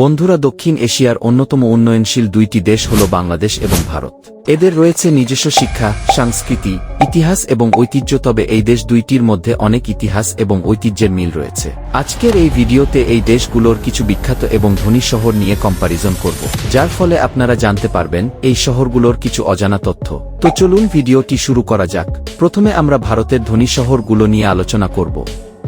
বন্ধুরা দক্ষিণ এশিয়ার অন্যতম উন্নয়নশীল দুইটি দেশ হল বাংলাদেশ এবং ভারত। এদের রয়েছে নিজস্ব শিক্ষা, সংস্কৃতি, ইতিহাস এবং ঐতিহ্য, তবে এই দেশ দুইটির মধ্যে অনেক ইতিহাস এবং ঐতিহ্যের মিল রয়েছে। আজকের এই ভিডিওতে এই দেশগুলোর কিছু বিখ্যাত এবং ধনী শহর নিয়ে কম্পারিজন করব, যার ফলে আপনারা জানতে পারবেন এই শহরগুলোর কিছু অজানা তথ্য। তো চলুন ভিডিওটি শুরু করা যাক। প্রথমে আমরা ভারতের ধনী শহরগুলো নিয়ে আলোচনা করব।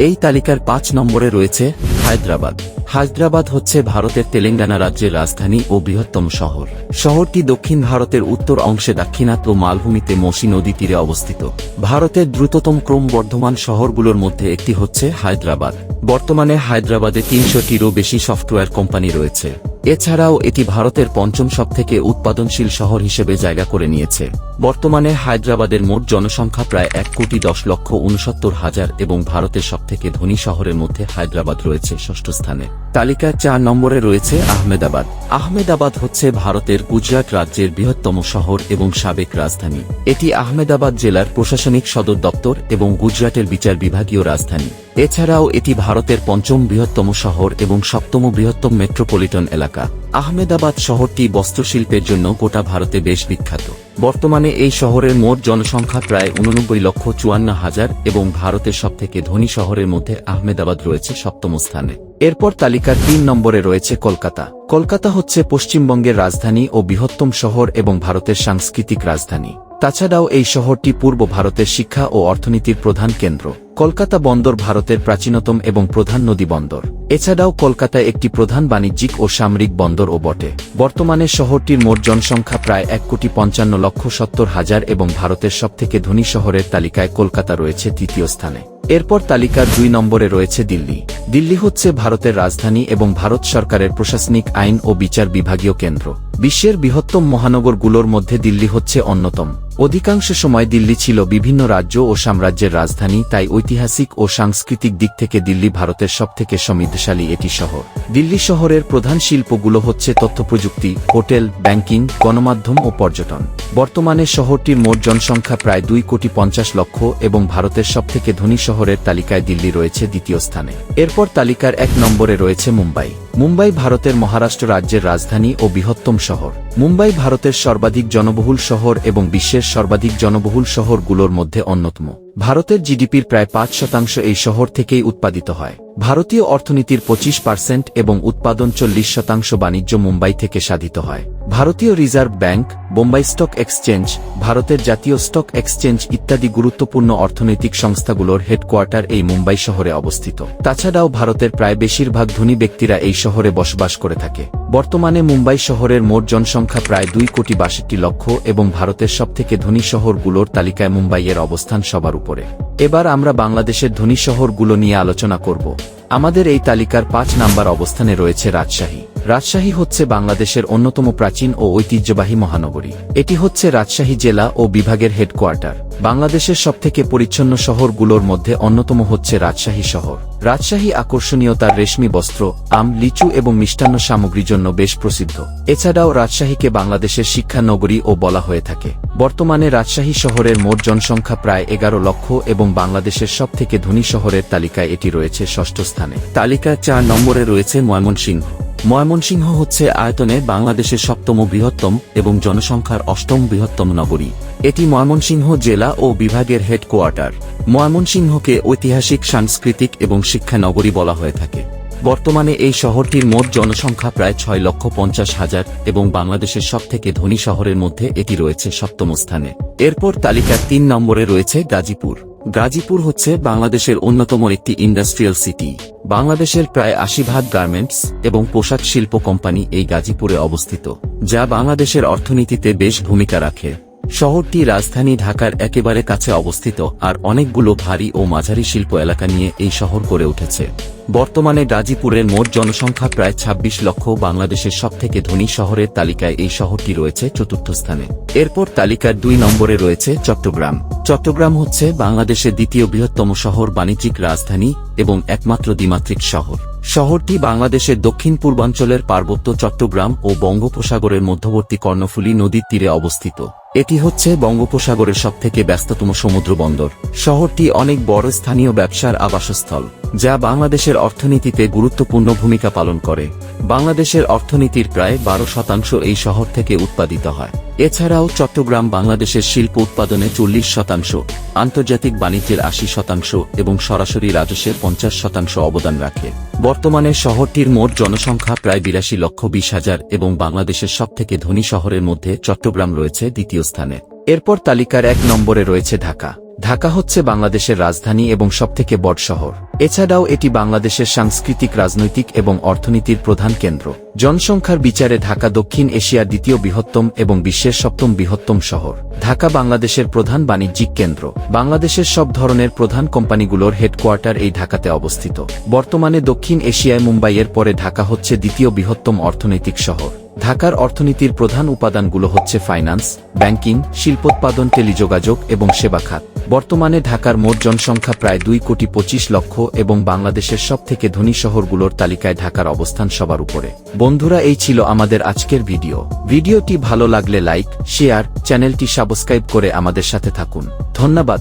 এই তালিকার পাঁচ নম্বরে রয়েছে হায়দ্রাবাদ। হায়দ্রাবাদ হচ্ছে ভারতের তেলেঙ্গানা রাজ্যের রাজধানী ও বৃহত্তম শহর। শহরটি দক্ষিণ ভারতের উত্তর অংশে দাক্ষিণাত ও মালভূমিতে মসি নদী তীরে অবস্থিত। ভারতের দ্রুততম ক্রমবর্ধমান শহরগুলোর মধ্যে একটি হচ্ছে হায়দ্রাবাদ। বর্তমানে হায়দ্রাবাদে তিনশোটিরও বেশি সফটওয়্যার কোম্পানি রয়েছে। এছাড়াও এটি ভারতের পঞ্চম সবথেকে উৎপাদনশীল শহর হিসেবে জায়গা করে নিয়েছে। বর্তমানে হায়দ্রাবাদের মোট জনসংখ্যা প্রায় এক কোটি দশ লক্ষ উনসত্তর হাজার এবং ভারতের সবথেকে ধনী শহরের মধ্যে হায়দ্রাবাদ রয়েছে ষষ্ঠ স্থানে। তালিকায় চার নম্বরে রয়েছে আহমেদাবাদ। আহমেদাবাদ হচ্ছে ভারতের গুজরাট রাজ্যের বৃহত্তম শহর এবং সাবেক রাজধানী। এটি আহমেদাবাদ জেলার প্রশাসনিক সদর দপ্তর এবং গুজরাটের বিচার বিভাগীয় রাজধানী। এছাড়াও এটি ভারতের পঞ্চম বৃহত্তম শহর এবং সপ্তম বৃহত্তম মেট্রোপলিটন এলাকা। আহমেদাবাদ শহরটি বস্ত্রশিল্পের জন্য গোটা ভারতে বেশ বিখ্যাত। বর্তমানে এই শহরের মোট জনসংখ্যা প্রায় উননব্বই লক্ষ চুয়ান্ন হাজার এবং ভারতের সবথেকে ধনী শহরের মধ্যে আহমেদাবাদ রয়েছে সপ্তম স্থানে। এরপর তালিকার তিন নম্বরে রয়েছে কলকাতা। কলকাতা হচ্ছে পশ্চিমবঙ্গের রাজধানী ও বৃহত্তম শহর এবং ভারতের সাংস্কৃতিক রাজধানী। তাছাড়াও এই শহরটি পূর্ব ভারতের শিক্ষা ও অর্থনীতির প্রধান কেন্দ্র। কলকাতা বন্দর ভারতের প্রাচীনতম এবং প্রধান নদী বন্দর। এছাড়াও কলকাতা একটি প্রধান বাণিজ্যিক ও সামরিক বন্দর ও বটে। বর্তমানে শহরটির মোট জনসংখ্যা প্রায় এক কোটি পঞ্চান্ন লক্ষ সত্তর হাজার এবং ভারতের সবথেকে ধনী শহরের তালিকায় কলকাতা রয়েছে তৃতীয় স্থানে। এরপর তালিকার দুই নম্বরে রয়েছে দিল্লি। দিল্লি হচ্ছে ভারতের রাজধানী এবং ভারত সরকারের প্রশাসনিক আইন ও বিচার বিভাগীয় কেন্দ্র। বিশ্বের বৃহত্তম মহানগরগুলোর মধ্যে দিল্লি হচ্ছে অন্যতম। অধিকাংশ সময় দিল্লি ছিল বিভিন্ন রাজ্য ও সাম্রাজ্যের রাজধানী, তাই ঐতিহাসিক ও সাংস্কৃতিক দিক থেকে দিল্লি ভারতের সবথেকে সমৃদ্ধশালী এটি শহর। দিল্লি শহরের প্রধান শিল্পগুলো হচ্ছে তথ্যপ্রযুক্তি হোটেল, ব্যাংকিং, গণমাধ্যম ও পর্যটন। বর্তমানে শহরটির মোট জনসংখ্যা প্রায় দুই কোটি পঞ্চাশ লক্ষ এবং ভারতের সবথেকে ধনী শহরের তালিকায় দিল্লি রয়েছে দ্বিতীয় স্থানে। এরপর তালিকার এক নম্বরে রয়েছে মুম্বাই। মুম্বাই ভারতের মহারাষ্ট্র রাজ্যের রাজধানী ও বৃহত্তম শহর। মুম্বাই ভারতের সর্বাধিক জনবহুল শহর এবং বিশ্বের সর্বাধিক জনবহুল শহরগুলোর মধ্যে অন্যতম। ভারতের জিডিপির প্রায় পাঁচ শতাংশ এই শহর থেকেই উৎপাদিত হয়। ভারতীয় অর্থনীতির পঁচিশ পার্সেন্ট এবং উৎপাদন চল্লিশ শতাংশ বাণিজ্য মুম্বাই থেকে সাধিত হয়। ভারতীয় reserve bank, Bombay stock exchange, ভারতের জাতীয় স্টক এক্সচেঞ্জ ইত্যাদি গুরুত্বপূর্ণ অর্থনৈতিক সংস্থাগুলোর হেডকোয়ার্টার এই মুম্বাই শহরে অবস্থিত। তাছাড়াও ভারতের প্রায় বেশিরভাগ ধনী ব্যক্তিরা এই শহরে বসবাস করে থাকে। বর্তমানে মুম্বাই শহরের মোট জনসংখ্যা প্রায় দুই কোটি বাষট্টি লক্ষ এবং ভারতের সবথেকে ধনী শহরগুলোর তালিকায় মুম্বাইয়ের অবস্থান সবার উপরে। এবার আমরা বাংলাদেশের ধনী শহরগুলো নিয়ে আলোচনা করব। আমাদের এই তালিকার পাঁচ নাম্বার অবস্থানে রয়েছে রাজশাহী। রাজশাহী হচ্ছে বাংলাদেশের অন্যতম প্রাচীন ও ঐতিহ্যবাহী মহানগরী। এটি হচ্ছে রাজশাহী জেলা ও বিভাগের হেডকোয়ার্টার। বাংলাদেশের সবথেকে পরিচ্ছন্ন শহরগুলোর মধ্যে অন্যতম হচ্ছে রাজশাহী শহর। রাজশাহী আকর্ষণীয় তার রেশমি বস্ত্র, আম, লিচু এবং মিষ্টান্ন সামগ্রীর জন্য বেশ প্রসিদ্ধ। এছাড়াও রাজশাহীকে বাংলাদেশের শিক্ষা নগরী ও বলা হয়ে থাকে। বর্তমানে রাজশাহী শহরের মোট জনসংখ্যা প্রায় এগারো লক্ষ এবং বাংলাদেশের সবথেকে ধনী শহরের তালিকায় এটি রয়েছে ষষ্ঠ স্থানে। তালিকার চার নম্বরে রয়েছে ময়মনসিংহ। ময়মনসিংহ হচ্ছে আয়তনে বাংলাদেশের সপ্তম বৃহত্তম এবং জনসংখ্যার অষ্টম বৃহত্তম নগরী। এটি ময়মনসিংহ জেলা ও বিভাগের হেডকোয়ার্টার। ময়মনসিংহকে ঐতিহাসিক, সাংস্কৃতিক এবং শিক্ষা নগরী বলা হয়ে থাকে। বর্তমানে এই শহরটির মোট জনসংখ্যা প্রায় ছয় লক্ষ পঞ্চাশ হাজার এবং বাংলাদেশের সবথেকে ধনী শহরের মধ্যে এটি রয়েছে সপ্তম স্থানে। এরপর তালিকার তিন নম্বরে রয়েছে গাজীপুর। গাজীপুর হচ্ছে বাংলাদেশের অন্যতম একটি ইন্ডাস্ট্রিয়াল সিটি। বাংলাদেশের প্রায় আশি ভাগ গার্মেন্টস এবং পোশাক শিল্প কোম্পানি এই গাজীপুরে অবস্থিত, যা বাংলাদেশের অর্থনীতিতে বেশ ভূমিকা রাখে। শহরটি রাজধানী ঢাকার একেবারে কাছে অবস্থিত আর অনেকগুলো ভারী ও মাঝারি শিল্প এলাকা নিয়ে এই শহর গড়ে উঠেছে। বর্তমানে গাজীপুরের মোট জনসংখ্যা প্রায় ২৬ লক্ষ বাংলাদেশের সবথেকে ধনী শহরের তালিকায় এই শহরটি রয়েছে চতুর্থ স্থানে। এরপর তালিকার দুই নম্বরে রয়েছে চট্টগ্রাম। চট্টগ্রাম হচ্ছে বাংলাদেশের দ্বিতীয় বৃহত্তম শহর বাণিজ্যিক রাজধানী এবং একমাত্র দ্বিমাত্রিক শহর। শহরটি বাংলাদেশের দক্ষিণ পূর্বাঞ্চলের পার্বত্য চট্টগ্রাম ও বঙ্গোপসাগরের মধ্যবর্তী কর্ণফুলী নদীর তীরে অবস্থিত। এটি হচ্ছে বঙ্গোপসাগরের সবথেকে ব্যস্ততম সমুদ্র বন্দর। শহরটি অনেক বড় স্থানীয় ব্যবসার আবাসস্থল, যা বাংলাদেশের অর্থনীতিতে গুরুত্বপূর্ণ ভূমিকা পালন করে। বাংলাদেশের অর্থনীতির প্রায় বারো শতাংশ এই শহর থেকে উৎপাদিত হয়। এছাড়াও চট্টগ্রাম বাংলাদেশের শিল্প উৎপাদনে চল্লিশ শতাংশ, আন্তর্জাতিক বাণিজ্যের আশি শতাংশ এবং সরাসরি রাজস্বের পঞ্চাশ শতাংশ অবদান রাখে। বর্তমানে শহরটির মোট জনসংখ্যা প্রায় বিরাশি লক্ষ বিশ হাজার এবং বাংলাদেশের সবথেকে ধনী শহরের মধ্যে চট্টগ্রাম রয়েছে দ্বিতীয় স্থানে। এরপর তালিকার এক নম্বরে রয়েছে ঢাকা। ঢাকা হচ্ছে বাংলাদেশের রাজধানী এবং সবথেকে বড় শহর। এছাড়াও এটি বাংলাদেশের সাংস্কৃতিক, রাজনৈতিক এবং অর্থনীতির প্রধান কেন্দ্র। জনসংখ্যার বিচারে ঢাকা দক্ষিণ এশিয়ার দ্বিতীয় বৃহত্তম এবং বিশ্বের সপ্তম বৃহত্তম শহর। ঢাকা বাংলাদেশের প্রধান বাণিজ্যিক কেন্দ্র। বাংলাদেশের সব ধরনের প্রধান কোম্পানিগুলোর হেডকোয়ার্টার এই ঢাকাতে অবস্থিত। বর্তমানে দক্ষিণ এশিয়ায় মুম্বাইয়ের পরে ঢাকা হচ্ছে দ্বিতীয় বৃহত্তম অর্থনৈতিক শহর। ঢাকার অর্থনীতির প্রধান উপাদানগুলো হচ্ছে ফাইন্যান্স, ব্যাংকিং, শিল্পোৎপাদন, টেলিযোগাযোগ এবং সেবা খাত। বর্তমানে ঢাকার মোট জনসংখ্যা প্রায় দুই কোটি পঁচিশ লক্ষ এবং বাংলাদেশের সব থেকে ধনী শহরগুলোর তালিকায় ঢাকার অবস্থান সবার উপরে। বন্ধুরা, এই ছিল আমাদের আজকের ভিডিও। ভিডিওটি ভালো লাগলে লাইক, শেয়ার, চ্যানেলটি সাবস্ক্রাইব করে আমাদের সাথে থাকুন। ধন্যবাদ।